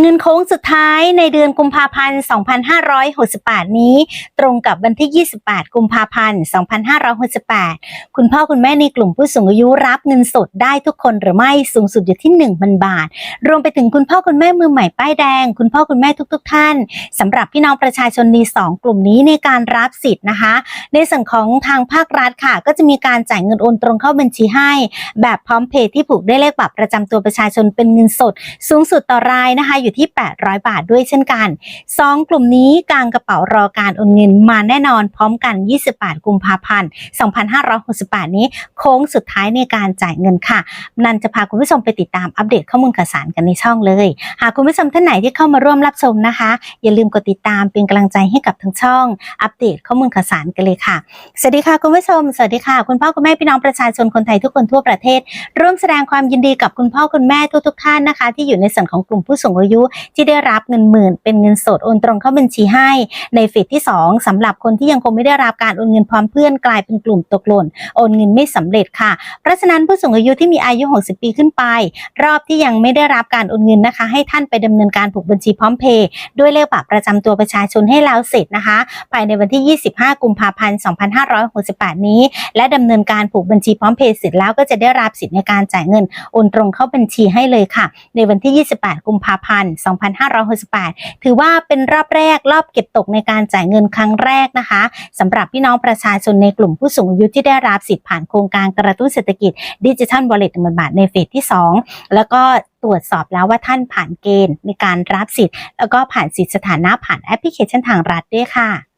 เงินโค้งสุดท้ายในเดือนกุมภาพันธ์ 2568 นี้ ตรงกับวันที่ 28 กุมภาพันธ์ 2568 คุณพ่อคุณแม่ในกลุ่มผู้สูงอายุรับเงินสดได้ทุกคนหรือไม่สูงสุดอยู่ที่ 1,000 บาท รวมไปถึงคุณพ่อคุณแม่มือใหม่ป้ายแดง คุณพ่อคุณแม่ทุกๆทท่านสำหรับพี่น้องประชาชนในสองกลุ่มนี้ในการรับสิทธิ์นะคะ ในส่วนของทางภาครัฐค่ะ ก็จะมีการจ่ายเงินโอนตรงเข้าบัญชีให้ แบบพร้อมเพย์ที่ผูกด้วยเลขบัตรประจำตัวประชาชนเป็นเงินสด สูงสุดต่อรายนะคะอยู่ที่ 800 บาทด้วยเช่นกัน 2 กลุ่มนี้กลางกระเป๋ารอการโอนเงินมาแน่นอนพร้อมกัน 28 กุมภาพันธ์ 2568 นี้โค้งสุดท้ายในการจ่ายเงินค่ะ นันจะพาคุณผู้ชมไปติดตามอัปเดตข้อมูลข่าวสารกันในช่องเลย หากคุณผู้ชมท่านไหนที่เข้ามาร่วมรับชมนะคะ อย่าลืมกดติดตามเป็นกำลังใจให้กับทั้งช่อง อัปเดตข้อมูลข่าวสารกันเลยค่ะ สวัสดีค่ะคุณผู้ชม สวัสดีค่ะ คุณพ่อคุณแม่พี่น้องประชาชนคนไทยทุกคนทั่วประเทศ ร่วมแสดงความยินดีกับคุณพ่อคุณแม่ทุกๆท่านนะคะ ที่อยู่ในส่วนของกลุ่มผู้สูงอายุที่ได้รับเงินหมื่นเป็นเงินสดโอนตรงเข้าบัญชีให้ ในเฟสที่ 2สำหรับคนที่ยังคงไม่ได้รับการโอนเงินพร้อมเพื่อนกลายเป็นกลุ่มตกหล่นโอนเงินไม่สำเร็จค่ะ เพราะฉะนั้นผู้สูงอายุที่มีอายุ 60 ปีขึ้นไป รอบที่ยังไม่ได้รับการโอนเงินนะคะ ให้ท่านไปดำเนินการผูกบัญชีพร้อมเพย์ด้วยเลขบัตรประจำตัวประชาชนให้แล้วเสร็จนะคะ ภายในวันที่ 25 กุมภาพันธ์ 2568 นี้ และดำเนินการผูกบัญชีพร้อมเพย์เสร็จแล้วก็จะได้รับสิทธิ์ในการจ่ายเงินโอนตรงเข้าบัญชีให้เลยค่ะ ในวันที่ 28 กุมภาพันธ์2568 ถือว่าเป็นรอบแรกรอบเก็บตกในการจ่ายเงินครั้งแรกนะคะสำหรับพี่น้องประชาชนในกลุ่มผู้สูงอายุที่ได้รับสิทธิ์ผ่านโครงการกระตุ้นเศรษฐกิจดิจิทัลวอลเล็ตหนึ่งบาทในเฟสที่ 2 แล้วก็ตรวจสอบแล้วว่าท่านผ่านเกณฑ์ในการรับสิทธิ์ แล้วก็ผ่านสิทธิสถานะผ่านแอปพลิเคชันทางรัฐด้วยค่ะ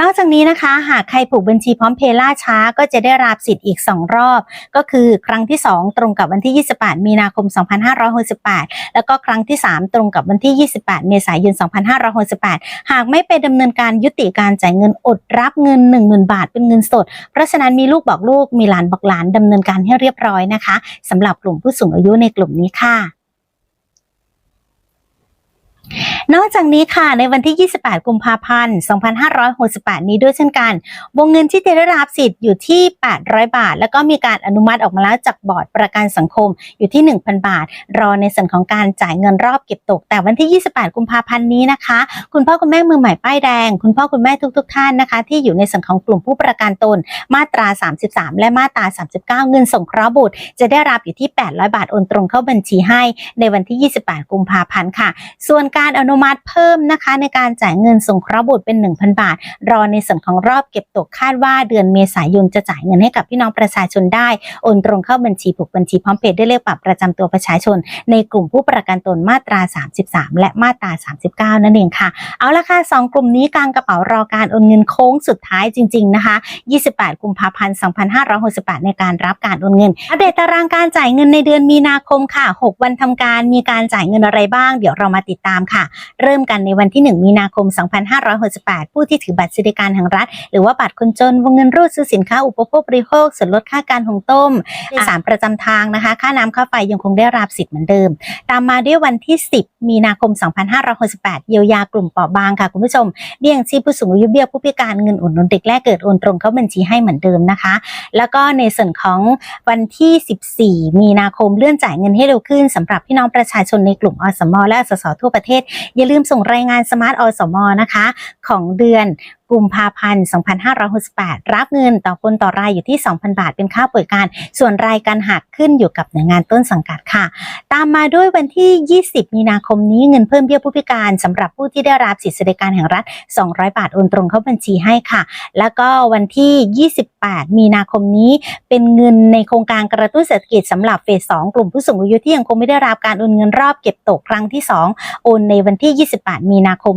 นอกจากนี้นะคะ หากใครผูกบัญชีพร้อมเพย์ล่าช้าก็จะได้รับสิทธิ์อีก 2 รอบ ก็คือครั้งที่ 2 ตรงกับวันที่ 28 มีนาคม 2568 แล้วก็ครั้งที่ 3 ตรงกับวันที่ 28 เมษายน 2568 หากไม่ไปดำเนินการยุติการจ่ายเงินอดรับเงิน 10,000 บาทเป็นเงินสด เพราะฉะนั้นมีลูกบอกลูกมีหลานบอกหลานดำเนินการให้เรียบร้อยนะคะสำหรับกลุ่มผู้สูงอายุในกลุ่มนี้ค่ะ นอกจากนี้ค่ะในวันที่ 28 กุมภาพันธ์ 2568 นี้ด้วยเช่นกัน วงเงินที่จะได้รับสิทธิ์อยู่ที่ 800 บาท แล้วก็มีการอนุมัติออกมาแล้วจากบอร์ดประกันสังคมอยู่ที่ 1,000 บาท รอในส่วนของการจ่ายเงินรอบเก็บตก แต่วันที่ 28 กุมภาพันธ์นี้นะคะ คุณพ่อคุณแม่มือใหม่ป้ายแดง คุณพ่อคุณแม่ทุกๆทท่านนะคะ ที่อยู่ในส่วนของกลุ่มผู้ประกันตน มาตรา 33 และมาตรา 39 เงินสงเคราะห์บุตร จะได้รับอยู่ที่ 800 บาทโอนตรงเข้าบัญชีให้ในวันที่ 28 กุมภาพันธ์ค่ะ ส่วนการอนุมัติเพิ่มนะคะ ในการจ่ายเงินสงเคราะห์บุตรเป็น 1,000 บาท รอในส่วนของรอบเก็บตกคาดว่าเดือนเมษายนจะจ่ายเงินให้กับพี่น้องประชาชนได้ โอนตรงเข้าบัญชีผูกบัญชีพร้อมเพย์ได้เลขบัตรประจำตัวประชาชน ในกลุ่มผู้ประกันตนมาตรา 33 และมาตรา 39 นั่นเองค่ะ เอาละค่ะสองกลุ่มนี้กลางกระเป๋ารอการโอนเงินโค้งสุดท้ายจริง ๆ นะคะ 28 กุมภาพันธ์ 2568 ในการรับการโอนเงิน อัปเดตตารางการจ่ายเงินในเดือนมีนาคมค่ะ 6 วันทำการมีการจ่ายเงินอะไรบ้าง เดี๋ยวเรามาติดตามค่ะเริ่มกันในวันที่ 1 มีนาคม 2568 ผู้ที่ถือบัตรสวัสดิการแห่งรัฐ หรือว่าบัตรคนจนวงเงินรูดซื้อสินค้าอุปโภคบริโภคส่วนลดค่าการหุงต้มในสามประจำทางนะคะ ค่าน้ำค่าไฟยังคงได้รับสิทธิ์เหมือนเดิม ตามมาด้วยวันที่ 10 มีนาคม 2568 เยียวยากลุ่มเปราะบางค่ะคุณผู้ชม เบี้ยยังชีพผู้สูงอายุเบี้ยผู้พิการเงินอุดหนุนเด็กแรกเกิดโอนตรงเข้าบัญชีให้เหมือนเดิมนะคะ แล้วก็ในส่วนของวันที่ 14 มีนาคมเลื่อนจ่ายเงินให้เร็วขึ้นสำหรับพี่น้องประชาชนในกลุ่มอสมและสสทั่วประเทศอย่าลืมส่งรายงานสมาร์ทอสมนะคะ ของเดือนกุมภาพันธ์ 2568 รับเงินต่อคนต่อรายอยู่ที่ 2,000 บาทเป็นค่าป่วยการ ส่วนรายการหักขึ้นอยู่กับหน่วยงานต้นสังกัดค่ะ ตามมาด้วยวันที่ 20 มีนาคมนี้เงินเพิ่มเบี้ยผู้พิการสำหรับผู้ที่ได้รับสิทธิสวัสดิการแห่งรัฐ 200 บาทโอนตรงเข้าบัญชีให้ค่ะ แล้วก็วันที่ 28 มีนาคมนี้เป็นเงินในโครงการกระตุ้นเศรษฐกิจสำหรับเฟส 2 กลุ่มผู้สูงอายุที่ยังคงไม่ได้รับการโอนเงินรอบเก็บตกครั้งที่ 2 โอนในวันที่ 28 มีนาคม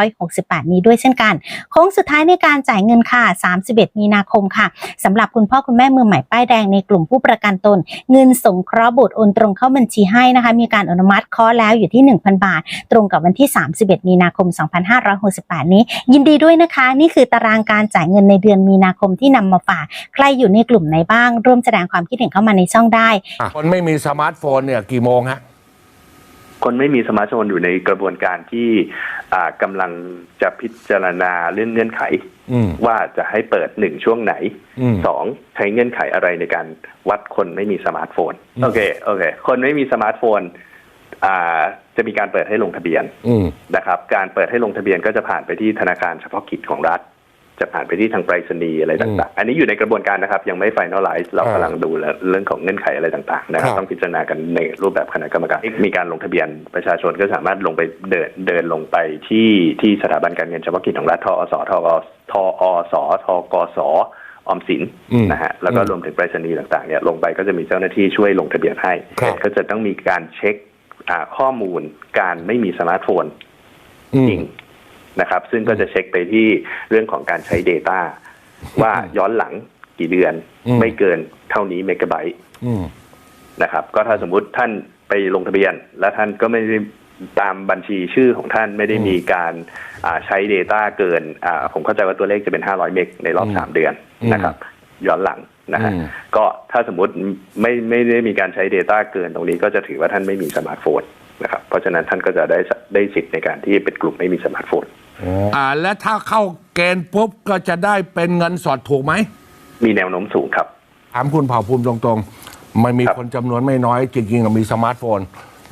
2568 นี้ด้วยเช่นกันโค้งสุดท้ายในการจ่ายเงินค่ะ 31 มีนาคมค่ะสำหรับคุณพ่อคุณแม่มือใหม่ป้ายแดงในกลุ่มผู้ประกันตน เงินสงเคราะห์บุตรโอนตรงเข้าบัญชีให้นะคะ มีการอนุมัติเคาะแล้วอยู่ที่ 1,000 บาท ตรงกับวันที่ 31 มีนาคม 2568 นี้ ยินดีด้วยนะคะ นี่คือตารางการจ่ายเงินในเดือนมีนาคมที่นำมาฝากใครอยู่ในกลุ่มไหนบ้างร่วมแสดงความคิดเห็นเข้ามาในช่องได้ คนไม่มีสมาร์ทโฟนเนี่ยกี่โมงฮะ คนไม่มีสมาร์ทโฟนอยู่ในกระบวนการที่อ่ากำลังจะพิจารณาเรื่องเงื่อนไขอืมว่าจะให้เปิดหนึ่งช่วงไหนอืมสองใช้เงื่อนไขอะไรในการวัดคนไม่มีสมาร์ทโฟนอืมโอเคโอเค คนไม่มีสมาร์ทโฟนอ่าจะมีการเปิดให้ลงทะเบียนอืมนะครับ การเปิดให้ลงทะเบียนก็จะผ่านไปที่ธนาคารเฉพาะกิจของรัฐ จะผ่านไปที่ทางไปรษณีย์อะไรต่างๆ อันนี้อยู่ในกระบวนการนะครับ ยังไม่ไฟนอลไลซ์เราอ่ากำลังดูเรื่องของเงื่อนไขอะไรต่างๆนะครับครับต้องพิจารณากันในรูปแบบคณะกรรมการมีการลงทะเบียนประชาชนก็สามารถลงไปเดินเดินลงไปที่ที่สถาบันการเงินเฉพาะกิจของรัฐทอสทกทอสทกสออมสินอืมนะฮะแล้วก็รวมถึงไปรษณีย์ต่างๆเนี่ยลงไปก็จะมีเจ้าหน้าที่ช่วยลงทะเบียนให้ครับก็จะต้องมีการเช็คอ่าข้อมูลการไม่มีสมาร์ทโฟนอืจมริง นะครับ ซึ่งก็จะเช็คไปที่เรื่องของการใช้ Data ว่าย้อนหลังกี่เดือนอืมไม่เกินเท่านี้เมกะไบต์อืมนะครับ ก็ถ้าสมมุติท่านไปลงทะเบียน และท่านก็ไม่ได้ตามบัญชีชื่อของท่านไม่ได้อืมมีการอ่าใช้ Data เกินอ่าผมเข้าใจว่าตัวเลขจะเป็น 500 เมกในรอบอืมสามเดือนนะครับ ย้อนหลังนะฮะอืมก็ถ้าสมมติไม่ไม่ได้มีการใช้ Data เกินตรงนี้ก็จะถือว่าท่านไม่มีสมาร์ทโฟนนะครับ เพราะฉะนั้นท่านก็จะได้ได้สิทธิ์ในการที่เป็นกลุ่มไม่มีสมาร์ทโฟน อ่าและถ้าเข้าเกณฑ์ปุ๊บก็จะได้เป็นเงินสดถูกไหม มีแนวโน้มสูงครับ ถามคุณเผ่าภูมิตรงๆ มันมีครับ คนจำนวนไม่น้อยจริงๆอะมีสมาร์ทโฟน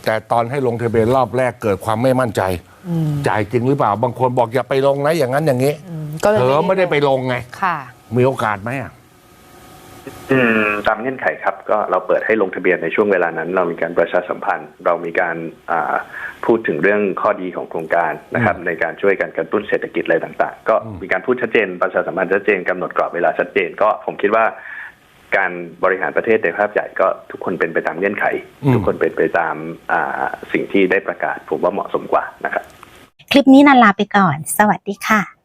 แต่ตอนให้ลงทะเบียนรอบแรกเกิดความไม่มั่นใจ จ่ายจริงหรือเปล่า บางคนบอกอย่าไปลงนะอย่างนั้นอย่างนี้ก็เลยเธอไม่ได้ไปลงไง ค่ะ มีโอกาสไหมอะ อืมตามเงื่อนไขครับ ก็เราเปิดให้ลงทะเบียนในช่วงเวลานั้น เรามีการประชาสัมพันธ์ เรามีการอ่าพูดถึงเรื่องข้อดีของโครงการนะครับ ในการช่วยกันกระตุ้นเศรษฐกิจอะไรต่าง ๆ ก็มีการพูดชัดเจน ประชาสัมพันธ์ชัดเจนกำหนดกรอบเวลาชัดเจน ก็ผมคิดว่า การบริหารประเทศในภาพใหญ่ก็ทุกคนเป็นไปตามเงื่อนไขอืมทุกคนเป็นไปตามอ่าสิ่งที่ได้ประกาศผมว่าเหมาะสมกว่านะครับ คลิปนี้นันลาไปก่อน สวัสดีค่ะ